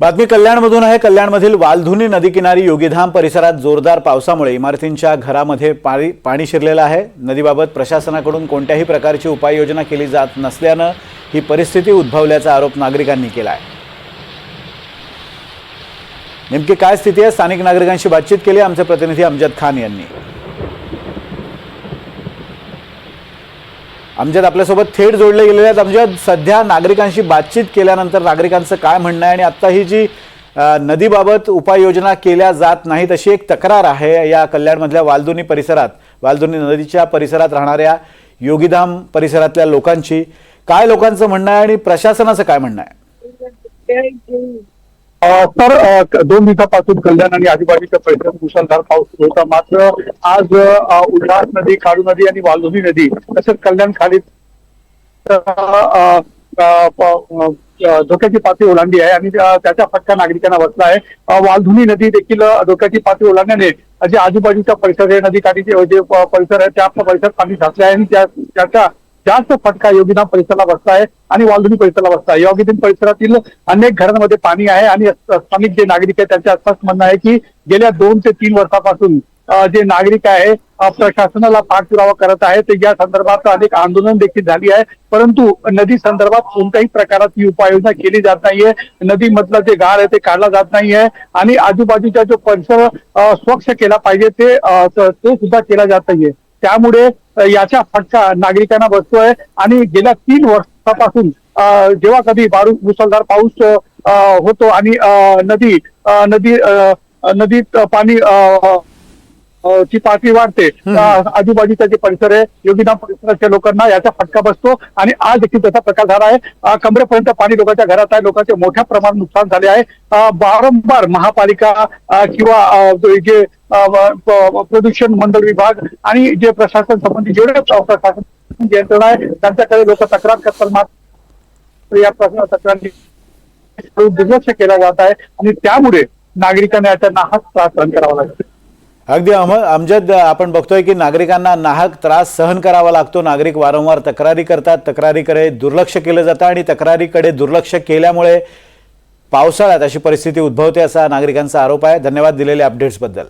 बातमी कल्याणमधून आहे. कल्याणमधील वालधुनी नदीकिनारी योगीधाम परिसरात जोरदार पावसामुळे इमारतींच्या घरामध्ये पाणी पाणी शिरलेलं आहे. नदीबाबत प्रशासनाकडून कोणत्याही प्रकारची उपाययोजना केली जात नसल्यानं ही परिस्थिती उद्भवल्याचा आरोप नागरिकांनी केला आहे नेमकी काय स्थिती आहे? स्थानिक नागरिकांशी बातचीत केली. आमचे प्रतिनिधी अमजद खान यांनी. अमजद आपल्यासोबत थेट जोडले गेलेले आहेत. अमजद सध्या नागरिकांशी बातचीत केल्यानंतर नागरिकांचं काय म्हणणं आहे आणि आत्ता ही जी नदीबाबत उपाययोजना केल्या जात नाहीत अशी एक तक्रार आहे या कल्याणमधल्या वालदुनी परिसरात. वालदुनी नदीच्या परिसरात राहणाऱ्या योगीधाम परिसरातल्या लोकांची. काय लोकांचं म्हणणं आहे आणि प्रशासनाचं काय म्हणणं आहे? सर तर दोन दिवसापासून कल्याण आणि आजूबाजूच्या परिसरात मुसळधार पाऊस सुरू होता. मात्र आज उल्हास नदी काळू नदी आणि वालधुनी नदी तसेच कल्याण खाली धोक्याची पातळी ओलांडली आहे आणि त्याचा फटका नागरिकांना बसला आहे. वालधुनी नदी देखील धोक्याची पातळी ओलांडल्याने जे आजूबाजूच्या परिसर आहे नदीकाठीचे जे परिसर आहे त्या परिसरात पाणी साचले आहे आणि त्याचा जास्त फटका योगीधाम परिसराला बसला आहे आणि वालधुनी परिसराला बसला आहे. योगीधाम परिसरातील अनेक घरांमध्ये पाणी आहे आणि स्थानिक जे नागरिक आहेत त्यांचे स्पष्ट म्हणणं आहे की गेल्या दोन ते तीन वर्षापासून जे नागरिक आहे प्रशासनाला पाठपुरावा करत आहे. ते या संदर्भात अनेक आंदोलन देखील झाली आहे. परंतु नदी संदर्भात कोणत्याही प्रकारात ही उपाययोजना केली जात नाहीये. नदीमधलं जे गाळ आहे ते काढला जात नाहीये. आणि आजूबाजूचा जो परिसर स्वच्छ केला पाहिजे ते तो सुद्धा केला जात नाहीये. त्यामुळे याचा फटका नागरिकांना बसतोय. आणि गेल्या तीन वर्षापासून जेव्हा कधी बारू मुसळधार पाऊस होतो आणि नदी नदी नदीत पाणी ची पातळी वाढते. आजूबाजूचा जे परिसर आहे योगीधाम परिसराच्या लोकांना याचा फटका बसतो. आणि आज देखील तसा प्रकार झाला आहे. कमरेपर्यंत पाणी लोकांच्या घरात आहे. लोकांचे मोठ्या प्रमाणात नुकसान झाले आहे. वारंवार महापालिका किंवा जे प्रदूषण मंडळ विभाग आणि जे प्रशासन संबंधी जेवढे प्र- प्रशासन यंत्रणा आहे त्यांच्याकडे लोक तक्रार करतात. मात्र या प्रश्न तक्रारी दुर्लक्ष केला जात आहे. आणि त्यामुळे नागरिकांना याचा नाहक त्रास सहन करावा लागतो. अगदी अम अमजद आपण बघतोय की नागरिकांना नाहक त्रास सहन करावा लागतो. नागरिक वारंवार तक्रारी करतात. तक्रारीकडे दुर्लक्ष केलं जातं आणि तक्रारीकडे दुर्लक्ष केल्यामुळे पावसाळ्यात अशी परिस्थिती उद्भवते असा नागरिकांचा आरोप आहे. धन्यवाद दिलेल्या अपडेट्सबद्दल